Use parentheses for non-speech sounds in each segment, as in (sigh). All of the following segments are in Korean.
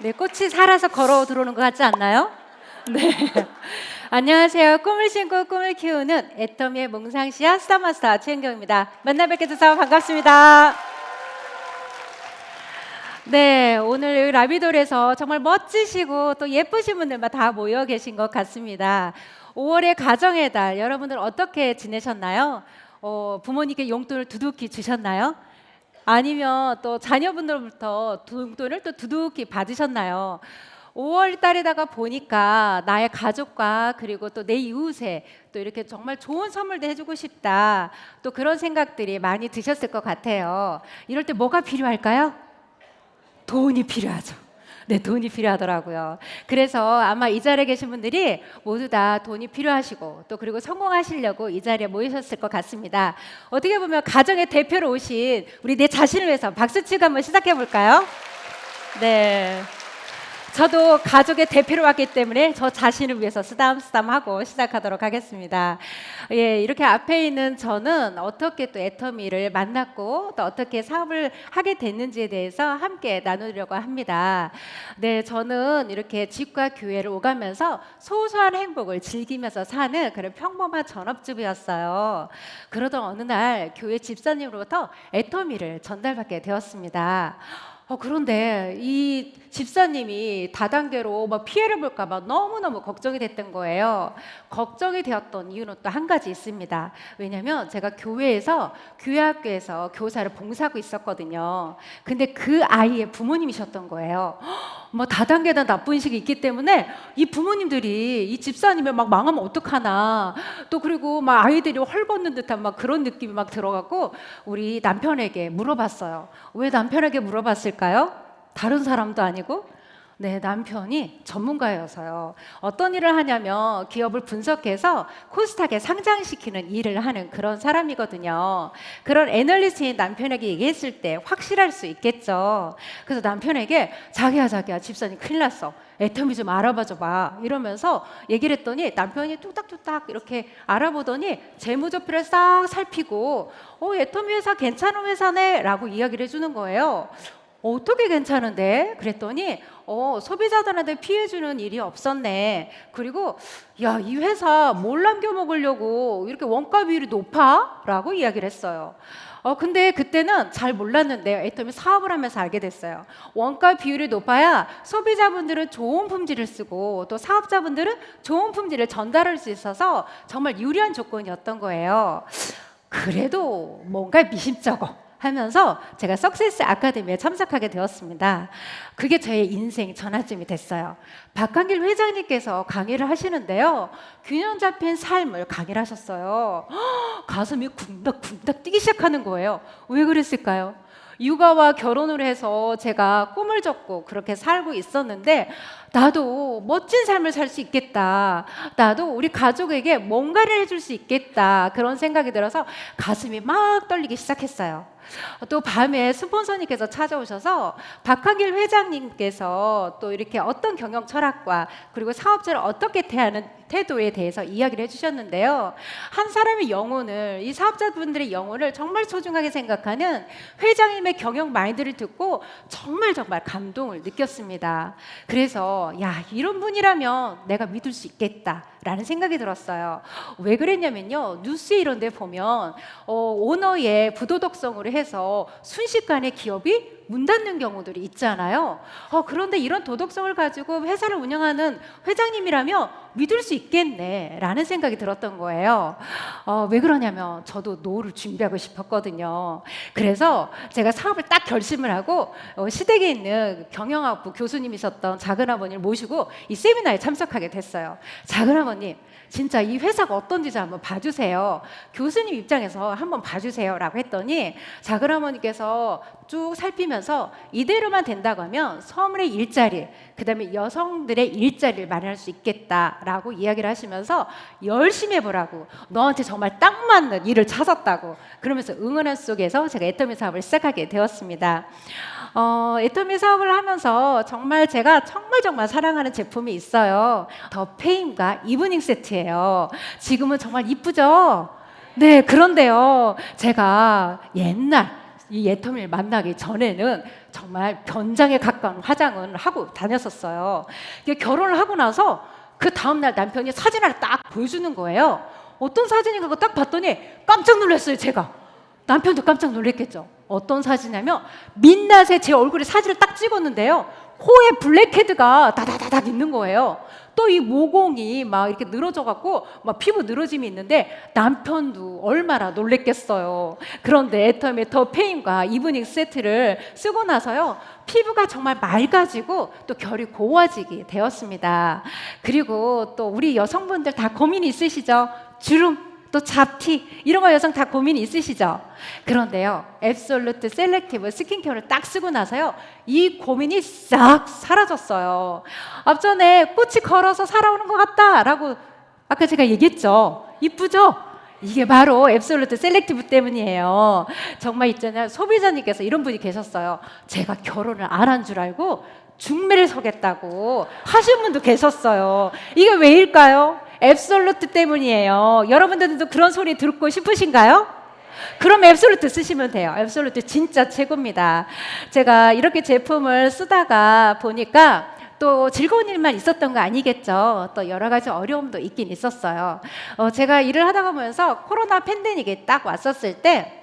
네, 꽃이 살아서 걸어 들어오는 것 같지 않나요? (laughs) 네. 안녕하세요. 꿈을 신고 꿈을 키우는 애터미의 몽상씨야 스타마스터 최은경입니다. 만나 뵙게 돼서 반갑습니다. 네, 오늘 라비돌에서 정말 멋지시고 또 예쁘신 분들만 다 모여 계신 것 같습니다. 5월의 가정의 달, 여러분들 어떻게 지내셨나요? 어, 부모님께 용돈을 두둑히 주셨나요? 아니면 또 자녀분들부터 용돈을 또 두둑히 받으셨나요? 5월 달에다가 보니까 나의 가족과 그리고 또 내 이웃에 또 이렇게 정말 좋은 선물도 해주고 싶다. 또 그런 생각들이 많이 드셨을 것 같아요. 이럴 때 뭐가 필요할까요? 돈이 필요하죠. 네, 돈이 필요하더라고요. 그래서 아마 이 자리에 계신 분들이 모두 다 돈이 필요하시고 또 그리고 성공하시려고 이 자리에 모이셨을 것 같습니다. 어떻게 보면 가정의 대표로 오신 우리 내 자신을 위해서 박수 치고 한번 시작해 볼까요? 네. 저도 가족의 대표로 왔기 때문에 저 자신을 위해서 쓰담쓰담하고 시작하도록 하겠습니다. 예, 이렇게 앞에 있는 저는 어떻게 또 애터미를 만났고 또 어떻게 사업을 하게 됐는지에 대해서 함께 나누려고 합니다. 네, 저는 이렇게 집과 교회를 오가면서 소소한 행복을 즐기면서 사는 그런 평범한 전업주부였어요. 그러던 어느 날 교회 집사님으로부터 애터미를 전달받게 되었습니다. 어, 그런데 이 집사님이 다단계로 막 피해를 볼까봐 너무너무 걱정이 됐던 거예요. 걱정이 되었던 이유는 또 한 가지 있습니다. 왜냐면 제가 교회에서, 교회학교에서 교사를 봉사하고 있었거든요. 근데 그 아이의 부모님이셨던 거예요. (gasps) 뭐 다단계나 나쁜 식이 있기 때문에 이 부모님들이 이 집사님을 막 망하면 어떡하나 또 그리고 막 아이들이 헐벗는 듯한 막 그런 느낌이 막 들어갖고 우리 남편에게 물어봤어요. 왜 남편에게 물어봤을까 요? 다른 사람도 아니고 네, 남편이 전문가여서요. 어떤 일을 하냐면 기업을 분석해서 코스닥에 상장시키는 일을 하는 그런 사람이거든요. 그런 애널리스트인 남편에게 얘기했을 때 확실할 수 있겠죠. 그래서 남편에게 자기야 자기야 집사님 큰일 났어. 애터미 좀 알아봐 줘봐 이러면서 얘기를 했더니 남편이 뚝딱뚝딱 이렇게 알아보더니 재무제표를 싹 살피고 어 애터미 회사 괜찮은 회사네 라고 이야기를 해주는 거예요. 어떻게 괜찮은데? 그랬더니 어, 소비자들한테 피해 주는 일이 없었네. 그리고 야, 이 회사 뭘 남겨 먹으려고 이렇게 원가 비율이 높아? 라고 이야기를 했어요. 어, 근데 그때는 잘 몰랐는데요. 애터미 사업을 하면서 알게 됐어요. 원가 비율이 높아야 소비자분들은 좋은 품질을 쓰고 또 사업자분들은 좋은 품질을 전달할 수 있어서 정말 유리한 조건이었던 거예요. 그래도 뭔가 (laughs) 미심쩍어. 하면서 제가 석세스 아카데미에 참석하게 되었습니다. 그게 저의 인생 전환점이 됐어요. 박한길 회장님께서 강의를 하시는데요. 균형 잡힌 삶을 강의를 하셨어요. 헉, (gasps) 가슴이 쿵닥쿵닥 뛰기 시작하는 거예요. 왜 그랬을까요? 육아와 결혼을 해서 제가 꿈을 접고 그렇게 살고 있었는데 나도 멋진 삶을 살 수 있겠다. 나도 우리 가족에게 뭔가를 해줄 수 있겠다. 그런 생각이 들어서 가슴이 막 떨리기 시작했어요. 또 밤에 스폰서님께서 찾아오셔서 박한길 회장님께서 또 이렇게 어떤 경영 철학과 그리고 사업자를 어떻게 대하는 태도에 대해서 이야기를 해주셨는데요. 한 사람의 영혼을 이 사업자분들의 영혼을 정말 소중하게 생각하는 회장님의 경영 마인드를 듣고 정말 정말 감동을 느꼈습니다. 그래서 야 이런 분이라면 내가 믿을 수 있겠다 라는 생각이 들었어요. 왜 그랬냐면요 뉴스에 이런 데 보면 어, 오너의 부도덕성으로 해서 순식간에 기업이 문 닫는 경우들이 있잖아요. 어, 그런데 이런 도덕성을 가지고 회사를 운영하는 회장님이라면 믿을 수 있겠네 라는 생각이 들었던 거예요. 어, 왜 그러냐면 저도 노후를 준비하고 싶었거든요. 그래서 제가 사업을 딱 결심을 하고 어, 시댁에 있는 경영학부 교수님이셨던 작은아버님을 모시고 이 세미나에 참석하게 됐어요. 작은아버님, 진짜 이 회사가 어떤지 좀 한번 봐주세요. 교수님 입장에서 한번 봐주세요 라고 했더니 작은아버님께서 쭉 살피면서 이대로만 된다고 하면 서울의 일자리, 그 다음에 여성들의 일자리를 마련할 수 있겠다라고 이야기를 하시면서 열심히 해보라고 너한테 정말 딱 맞는 일을 찾았다고 그러면서 응원한 속에서 제가 애터미 사업을 시작하게 되었습니다. 어, 애터미 사업을 하면서 정말 제가 정말 정말 사랑하는 제품이 있어요. 더 페임과 이브닝 세트 예요. 지금은 정말 이쁘죠? 네, 그런데요. 제가 옛날 이 애터미를 만나기 전에는 정말 변장에 가까운 화장을 하고 다녔었어요. 결혼을 하고 나서 그 다음날 남편이 사진을 딱 보여주는 거예요. 어떤 사진인가 딱 봤더니 깜짝 놀랐어요, 제가. 남편도 깜짝 놀랐겠죠. 어떤 사진이냐면 민낯에 제 얼굴에 사진을 딱 찍었는데요. 코에 블랙헤드가 다다다닥 있는 거예요. 또 이 모공이 막 이렇게 늘어져 갖고 막 피부 늘어짐이 있는데 남편도 얼마나 놀랬겠어요. 그런데 더 페인과 이브닝 세트를 쓰고 나서요. 피부가 정말 맑아지고 또 결이 고와지게 되었습니다. 그리고 또 우리 여성분들 다 고민 있으시죠? 주름 또 잡티 이런 거 여성 다 고민이 있으시죠? 그런데요, 앱솔루트 셀렉티브 스킨케어를 딱 쓰고 나서요, 이 고민이 싹 사라졌어요. 앞전에 꽃이 걸어서 살아오는 것 같다라고 아까 제가 얘기했죠. 이쁘죠? 이게 바로 앱솔루트 셀렉티브 때문이에요. 정말 있잖아요. 소비자님께서 이런 분이 계셨어요. 제가 결혼을 안 한 줄 알고 중매를 서겠다고 하신 분도 계셨어요. 이게 왜일까요? 앱솔루트 때문이에요. 여러분들도 그런 소리 듣고 싶으신가요? 그럼 앱솔루트 쓰시면 돼요. 앱솔루트 진짜 최고입니다. 제가 이렇게 제품을 쓰다가 보니까 또 즐거운 일만 있었던 거 아니겠죠. 또 여러 가지 어려움도 있긴 있었어요. 어, 제가 일을 하다 보면서 코로나 팬데믹이 딱 왔었을 때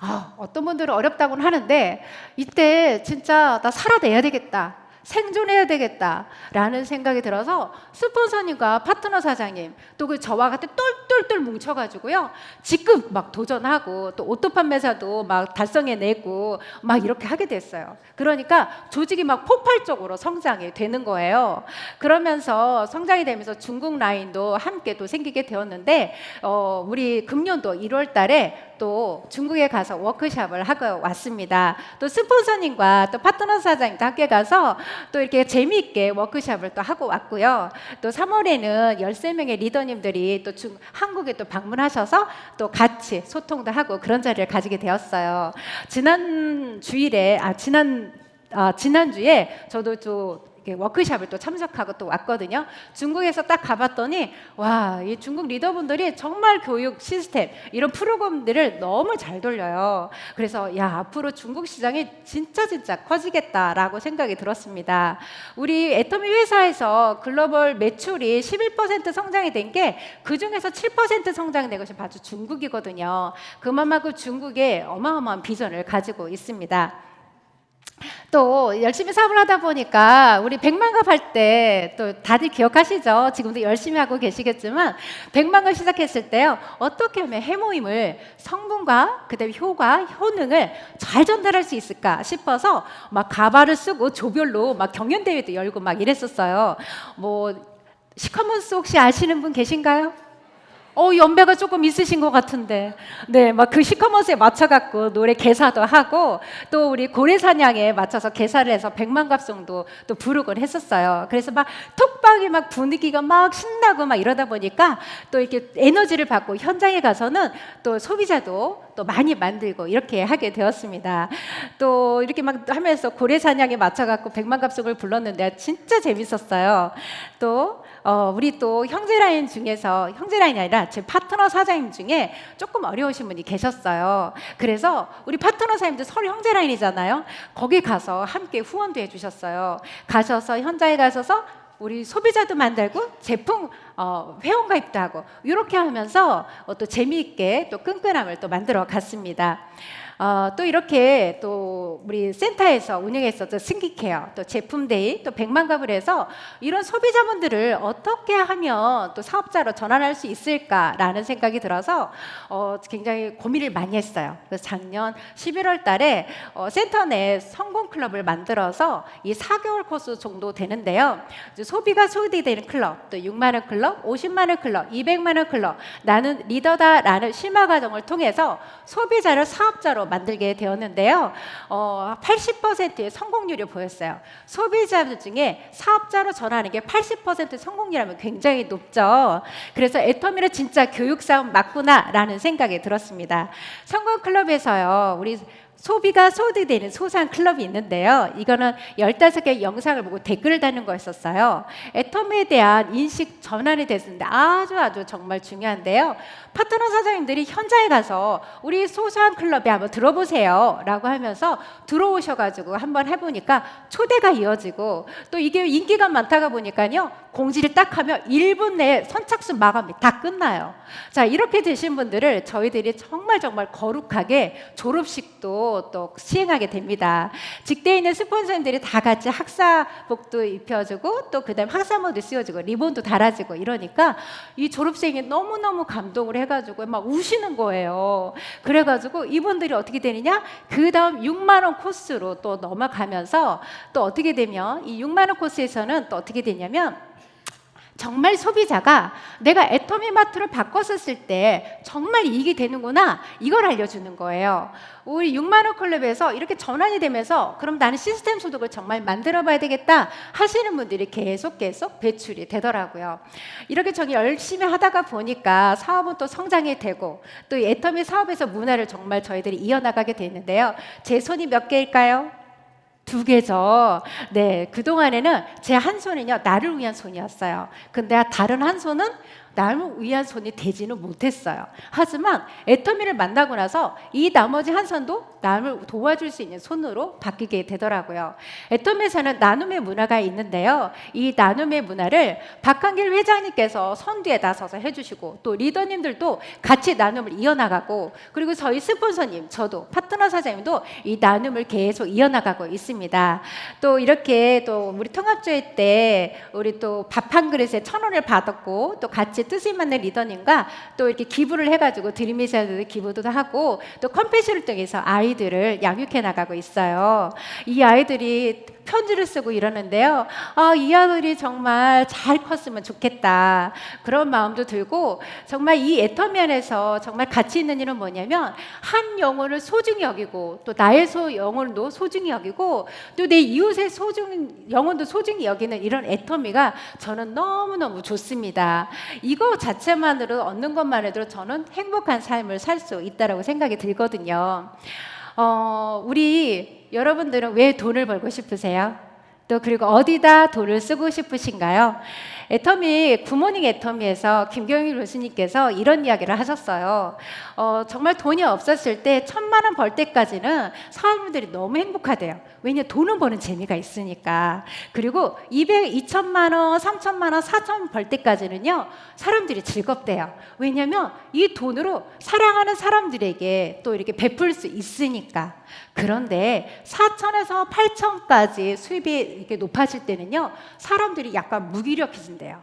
아, 어떤 분들은 어렵다고는 하는데 이때 진짜 나 살아내야 되겠다. 생존해야 되겠다라는 생각이 들어서 스폰서님과 파트너 사장님 또 그 저와 같은 똘똘똘 뭉쳐가지고요 직급 막 도전하고 또 오토 판매사도 막 달성해내고 막 이렇게 하게 됐어요. 그러니까 조직이 막 폭발적으로 성장이 되는 거예요. 그러면서 성장이 되면서 중국 라인도 함께 또 생기게 되었는데 어, 우리 금년도 1월달에 또 중국에 가서 워크샵을 하고 왔습니다. 또 스폰서님과 또 파트너 사장님도 함께 가서 또 이렇게 재미있게 워크샵을 또 하고 왔고요. 또 3월에는 13명의 리더님들이 또 중, 한국에 또 방문하셔서 또 같이 소통도 하고 그런 자리를 가지게 되었어요. 지난 주일에 아 지난 아, 지난주에 저도 또 이렇게 워크샵을 또 참석하고 또 왔거든요. 중국에서 딱 가봤더니 와, 이 중국 리더분들이 정말 교육 시스템 이런 프로그램들을 너무 잘 돌려요. 그래서 야 앞으로 중국 시장이 진짜 진짜 커지겠다라고 생각이 들었습니다. 우리 애터미 회사에서 글로벌 매출이 11% 성장이 된 게 그 중에서 7% 성장된 것이 바로 중국이거든요. 그만큼 중국에 어마어마한 비전을 가지고 있습니다. 또 열심히 사업을 하다 보니까 우리 백만갑 할 때 또 다들 기억하시죠? 지금도 열심히 하고 계시겠지만 백만갑 시작했을 때요 어떻게 하면 해모임을 성분과 그다음에 효과, 효능을 잘 전달할 수 있을까 싶어서 막 가발을 쓰고 조별로 막 경연 대회도 열고 막 이랬었어요. 뭐 시커먼스 혹시 아시는 분 계신가요? 어, 연배가 조금 있으신 것 같은데. 네, 막 그 시커먼스에 맞춰갖고 노래 개사도 하고 또 우리 고래사냥에 맞춰서 개사를 해서 백만갑송도 또 부르곤 했었어요. 그래서 막 톡방이 막 분위기가 막 신나고 막 이러다 보니까 또 이렇게 에너지를 받고 현장에 가서는 또 소비자도 또 많이 만들고 이렇게 하게 되었습니다. 또 이렇게 막 하면서 고래사냥에 맞춰갖고 백만갑송을 불렀는데 진짜 재밌었어요. 또 어, 우리 또 형제 라인 중에서 형제 라인이 아니라 제 파트너 사장님 중에 조금 어려우신 분이 계셨어요. 그래서 우리 파트너 사장님들 서로 형제 라인이잖아요. 거기 가서 함께 후원도 해주셨어요. 가셔서 현장에 가셔서 우리 소비자도 만들고 제품 어, 회원 가입도 하고 이렇게 하면서 어, 또 재미있게 또 끈끈함을 또 만들어 갔습니다. 어, 또 이렇게 또 우리 센터에서 운영했었던 스킨케어, 또 제품데이, 또 백만갑을 해서 이런 소비자분들을 어떻게 하면 또 사업자로 전환할 수 있을까라는 생각이 들어서 어, 굉장히 고민을 많이 했어요. 그래서 작년 11월 달에 어, 센터 내 성공 클럽을 만들어서 이 4개월 코스 정도 되는데요. 소비가 소비되는 클럽, 또 6만 원 클럽, 50만 원 클럽, 200만 원 클럽, 나는 리더다라는 심화 과정을 통해서 소비자를 사업자로 만들게 되었는데요. 어, 80%의 성공률이 보였어요. 소비자들 중에 사업자로 전하는 게 80% 성공률이라면 굉장히 높죠. 그래서 애터미는 진짜 교육 싸움 맞구나라는 생각이 들었습니다. 성공 클럽에서요. 우리 소비가 소득되는 소소한 클럽이 있는데요. 이거는 15개 영상을 보고 댓글을 다는 거였었어요. 애텀에 대한 인식 전환이 됐는데 아주 아주 정말 중요한데요. 파트너 사장님들이 현장에 가서 우리 소소한 클럽에 한번 들어보세요. 라고 하면서 들어오셔가지고 한번 해보니까 초대가 이어지고 또 이게 인기가 많다가 보니까요. 공지를 딱 하면 1분 내에 선착순 마감이 다 끝나요. 자, 이렇게 되신 분들을 저희들이 정말 정말 거룩하게 졸업식도 또 시행하게 됩니다. 직대에 있는 스폰서님들이 다 같이 학사복도 입혀주고 또 그다음 학사모도 씌워주고 리본도 달아주고 이러니까 이 졸업생이 너무너무 감동을 해가지고 막 우시는 거예요. 그래가지고 이분들이 어떻게 되느냐? 그 다음 6만 원 코스로 또 넘어가면서 또 어떻게 되면 이 6만 원 코스에서는 또 어떻게 되냐면 정말 소비자가 내가 애터미마트를 바꿨었을 때 정말 이익이 되는구나 이걸 알려주는 거예요. 우리 6만 원 클럽에서 이렇게 전환이 되면서 그럼 나는 시스템 소득을 정말 만들어 봐야 되겠다 하시는 분들이 계속 계속 배출이 되더라고요. 이렇게 저는 열심히 하다가 보니까 사업은 또 성장이 되고 또이 애터미 사업에서 문화를 정말 저희들이 이어나가게 되는데요. 제 손이 몇 개일까요? 두 개죠. 네, 그 동안에는 제 한 손은요 나를 위한 손이었어요. 근데 다른 한 손은 나를 위한 손이 되지는 못했어요. 하지만 애터미를 만나고 나서 이 나머지 한 손도 남을 도와줄 수 있는 손으로 바뀌게 되더라고요. 애터미에서는 나눔의 문화가 있는데요. 이 나눔의 문화를 박한길 회장님께서 선두에 나서서 해주시고 또 리더님들도 같이 나눔을 이어나가고 그리고 저희 스폰서님 저도 파트너 사장님도 이 나눔을 계속 이어나가고 있습니다. 또 이렇게 또 우리 통합조회 때 우리 또 밥 한 그릇에 천 원을 받았고 또 같이 뜻을 맞는 리더님과 또 이렇게 기부를 해가지고 드림이사도 기부도 하고 또 컴패시를 통해서 아이들을 양육해 나가고 있어요. 이 아이들이 편지를 쓰고 이러는데요. 아, 이 아들이 정말 잘 컸으면 좋겠다. 그런 마음도 들고 정말 이 애터면에서 정말 가치 있는 일은 뭐냐면 한 영혼을 소중히 여기고 또 나의 소 영혼도 소중히 여기고 또 내 이웃의 소중 영혼도 소중히 여기는 이런 애터미가 저는 너무너무 좋습니다. 이거 자체만으로 얻는 것만 해도 저는 행복한 삶을 살 수 있다라고 생각이 들거든요. 어, 우리 여러분들은 왜 돈을 벌고 싶으세요? 또 그리고 어디다 돈을 쓰고 싶으신가요? 애터미 굿모닝 애터미에서 김경일 교수님께서 이런 이야기를 하셨어요. 어, 정말 돈이 없었을 때 천만 원 벌 때까지는 사람들이 너무 행복하대요. 왜냐 돈은 버는 재미가 있으니까. 그리고 200, 2천만 원, 3천만 원, 4천 원벌 때까지는요 사람들이 즐겁대요. 왜냐하면 이 돈으로 사랑하는 사람들에게 또 이렇게 베풀 수 있으니까. 그런데 4천에서 8천까지 수입이 이렇게 높아질 때는요 사람들이 약간 무기력해진 대요.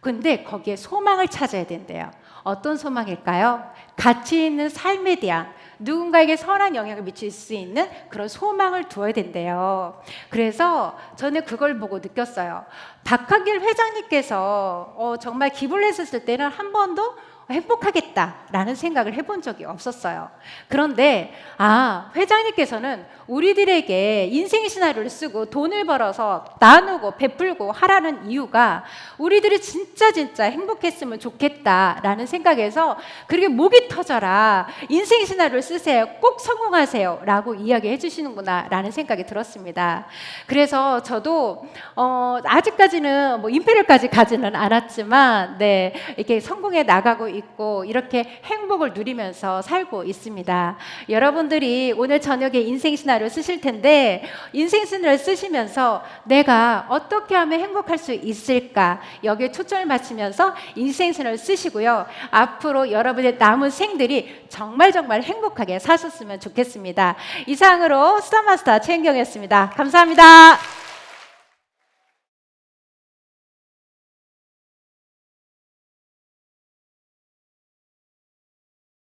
근데 거기에 소망을 찾아야 된대요. 어떤 소망일까요? 가치 있는 삶에 대한 누군가에게 선한 영향을 미칠 수 있는 그런 소망을 두어야 된대요. 그래서 저는 그걸 보고 느꼈어요. 박한길 회장님께서 어, 정말 기부를 했었을 때는 한 번도 행복하겠다라는 생각을 해본 적이 없었어요. 그런데 아 회장님께서는 우리들에게 인생 시나리오를 쓰고 돈을 벌어서 나누고 베풀고 하라는 이유가 우리들이 진짜 진짜 행복했으면 좋겠다라는 생각에서 그렇게 목이 터져라 인생 시나리오를 쓰세요 꼭 성공하세요라고 이야기해 주시는구나라는 생각이 들었습니다. 그래서 저도 어, 아직까지는 뭐 임페리얼까지 가지는 않았지만 네 이렇게 성공해 나가고 있고 이렇게 행복을 누리면서 살고 있습니다. 여러분들이 오늘 저녁에 인생 시나리오 쓰실 텐데 인생 시나리오 쓰시면서 내가 어떻게 하면 행복할 수 있을까 여기에 초점을 맞추면서 인생 시나리오 쓰시고요. 앞으로 여러분의 남은 생들이 정말 정말 행복하게 사셨으면 좋겠습니다. 이상으로 스타마스터 최은경이었습니다. 감사합니다.